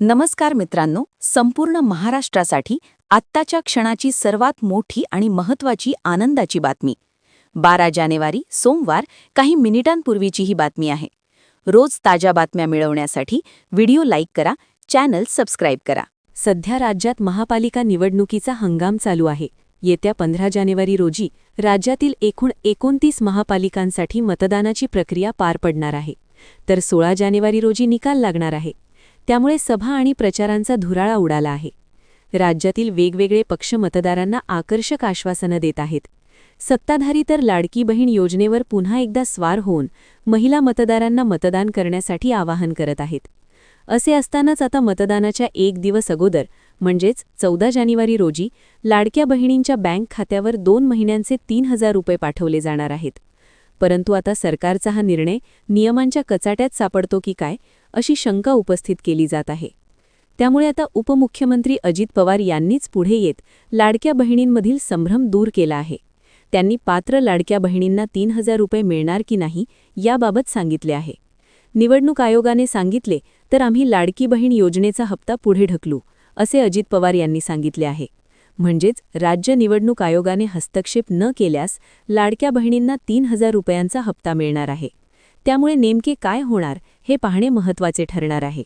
नमस्कार मित्रांनो संपूर्ण महाराष्ट्रासाठी आत्ताच्या क्षणाची सर्वात मोठी आणि महत्त्वाची आनंदाची बातमी. बारा जानेवारी सोमवार काही मिनिटांपूर्वीची ही बातमी आहे. रोज ताज्या बातम्या मिळवण्यासाठी व्हिडिओ लाईक करा चॅनल सबस्क्राईब करा. सध्या राज्यात महापालिका निवडणुकीचा हंगाम चालू आहे. येत्या पंधरा जानेवारी रोजी राज्यातील एकूण एकोणतीस महापालिकांसाठी मतदानाची प्रक्रिया पार पडणार आहे. तर सोळा जानेवारी रोजी निकाल लागणार आहे. त्यामुळे सभा आणि प्रचारांचा धुराळा उडाला आहे. राज्यातील वेगवेगळे पक्ष मतदारांना आकर्षक आश्वासनं देत आहेत. सत्ताधारी तर लाडकी बहीण योजनेवर पुन्हा एकदा स्वार होऊन महिला मतदारांना मतदान करण्यासाठी आवाहन करत आहेत. असे असतानाच आता मतदानाच्या एक दिवस अगोदर म्हणजेच चौदा जानेवारी रोजी लाडक्या बहिणींच्या बँक खात्यावर दोन महिन्यांचे तीन हजार रुपये पाठवले जाणार आहेत. परंतु आता सरकारचा हा निर्णय नियमांच्या कचाट्यात सापडतो की काय अशी शंका उपस्थित केली जात आहे. त्यामुळे आता उपमुख्यमंत्री अजित पवार यांनीच पुढे येत लाडक्या बहिणींमधील संभ्रम दूर केला आहे. त्यांनी पात्र लाडक्या बहिणींना तीन हजार रुपये मिळणार की नाही याबाबत सांगितले आहे. निवडणूक आयोगाने सांगितले तर आम्ही लाडकी बहीण योजनेचा हप्ता पुढे ढकलू असे अजित पवार यांनी सांगितले आहे. म्हणजेच राज्य निवडणूक आयोगाने हस्तक्षेप न केल्यास लाडक्या बहिणींना तीन हजार रुपयांचा हप्ता मिळणार आहे. त्यामुळे नेमके काय होणार हे पाहणे महत्त्वाचे ठरणार आहे.